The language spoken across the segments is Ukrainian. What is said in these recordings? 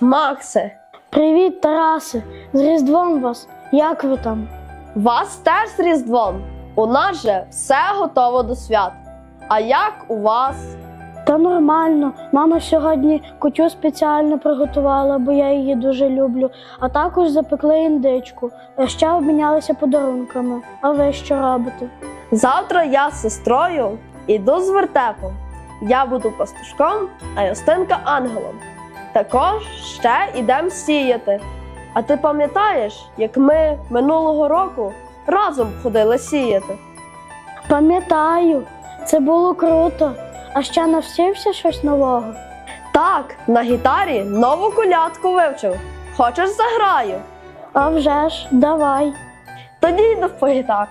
Максе! Привіт, Тарасе! З Різдвом вас! Як ви там? Вас теж з Різдвом! У нас же все готово до свят. А як у вас? Та нормально. Мама сьогодні кутю спеціально приготувала, бо я її дуже люблю, а також запекли індичку. А ще обмінялися подарунками. А ви що робите? Завтра я з сестрою іду з вертепом. Я буду пастушком, а Юстинка ангелом. Також ще ідемо сіяти. А ти пам'ятаєш, як ми минулого року разом ходили сіяти? Пам'ятаю, це було круто. А ще навчився щось нового. Так, на гітарі нову колядку вивчив. Хочеш заграю? А вже ж, давай. Тоді йду по гітар.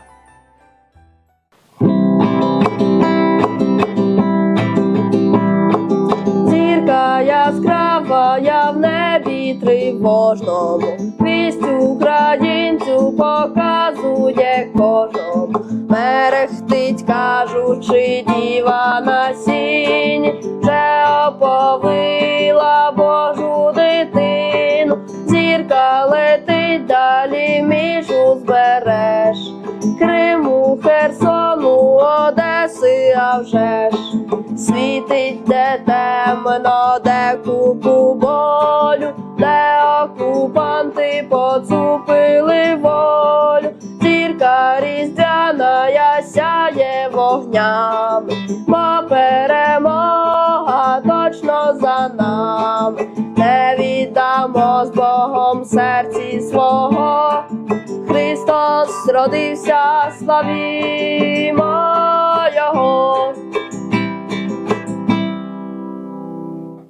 Зірка яскрава, я в небі тривожному. Вість українцю показує кожному. Мерехтить, кажучи, діва на сінь, вже оповила Божу дитину. Зірка летить далі між узбереж. Криму, Херсону, Одеси, а вже ж світить, де темно, вогнями, бо перемога точно за нами, не віддамо з Богом серці свого. Христос родився, славімо Його.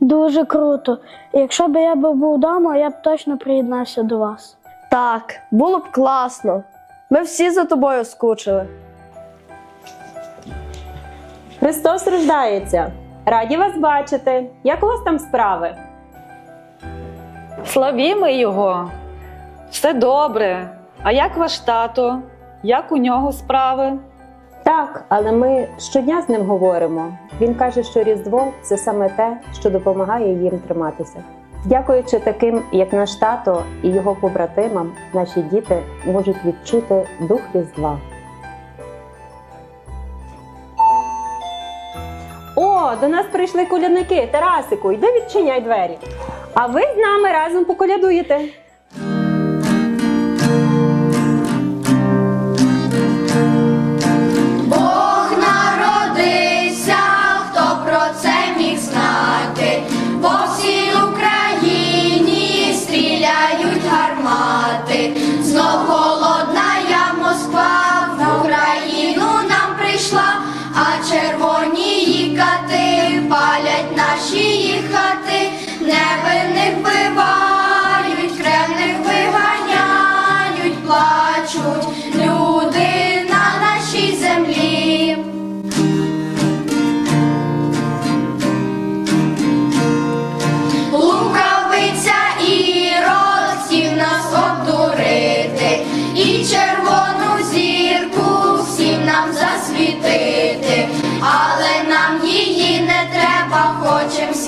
Дуже круто. Якщо б я був вдома, я б точно приєднався до вас. Так, було б класно. Ми всі за тобою скучили. Христос рождається. Раді вас бачити. Як у вас там справи? Славімо його. Все добре. А як ваш тато? Як у нього справи? Так, але ми щодня з ним говоримо. Він каже, що Різдво це саме те, що допомагає їм триматися. Дякуючи таким, як наш тато і його побратимам, наші діти можуть відчути дух Різдва. О, до нас прийшли колядники. Тарасику, йди відчиняй двері. А ви з нами разом поколядуєте. Бог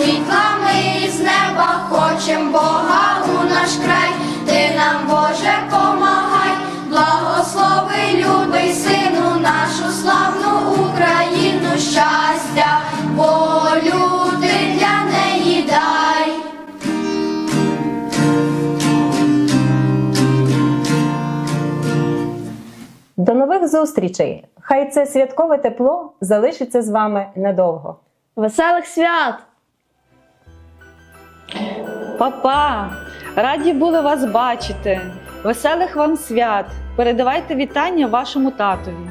світла ми з неба, хочем Бога у наш край, ти нам Боже помагай, благослови, любий сину, нашу славну Україну, щастя, волю ти для неї дай. До нових зустрічей! Хай це святкове тепло залишиться з вами надовго. Веселих свят! Папа, раді були вас бачити. Веселих вам свят. Передавайте вітання вашому татові.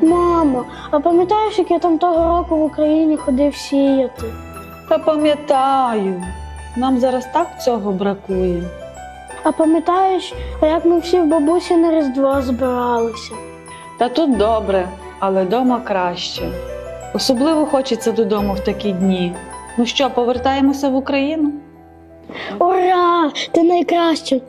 Мамо, а пам'ятаєш, як я там того року в Україні ходив сіяти? Та пам'ятаю, нам зараз так цього бракує. А пам'ятаєш, як ми всі в бабусі на Різдво збиралися? Та тут добре, але дома краще. Особливо хочеться додому в такі дні. Ну що, повертаємося в Україну? Ура! Ти найкраща!